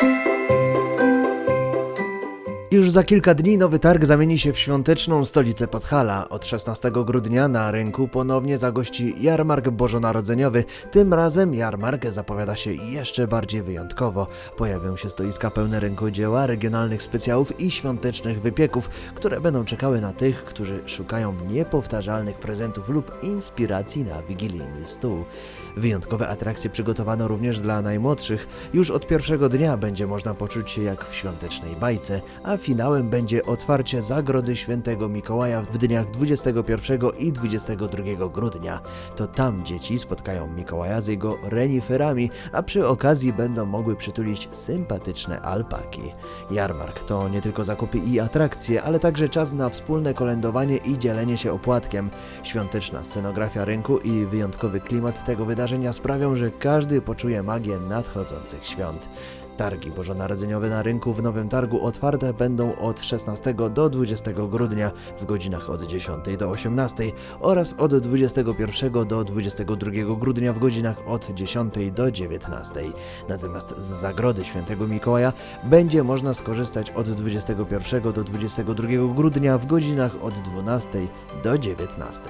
Thank you. Już za kilka dni nowy targ zamieni się w świąteczną stolicę Podhala. Od 16 grudnia na rynku ponownie zagości jarmark bożonarodzeniowy. Tym razem jarmark zapowiada się jeszcze bardziej wyjątkowo. Pojawią się stoiska pełne rękodzieła, regionalnych specjałów i świątecznych wypieków, które będą czekały na tych, którzy szukają niepowtarzalnych prezentów lub inspiracji na wigilijny stół. Wyjątkowe atrakcje przygotowano również dla najmłodszych. Już od pierwszego dnia będzie można poczuć się jak w świątecznej bajce, a finałem będzie otwarcie Zagrody Świętego Mikołaja w dniach 21 i 22 grudnia. To tam dzieci spotkają Mikołaja z jego reniferami, a przy okazji będą mogły przytulić sympatyczne alpaki. Jarmark to nie tylko zakupy i atrakcje, ale także czas na wspólne kolędowanie i dzielenie się opłatkiem. Świąteczna scenografia rynku i wyjątkowy klimat tego wydarzenia sprawią, że każdy poczuje magię nadchodzących świąt. Targi bożonarodzeniowe na rynku w Nowym Targu otwarte będą od 16 do 20 grudnia w godzinach od 10 do 18 oraz od 21 do 22 grudnia w godzinach od 10 do 19. Natomiast z Zagrody Świętego Mikołaja będzie można skorzystać od 21 do 22 grudnia w godzinach od 12 do 19.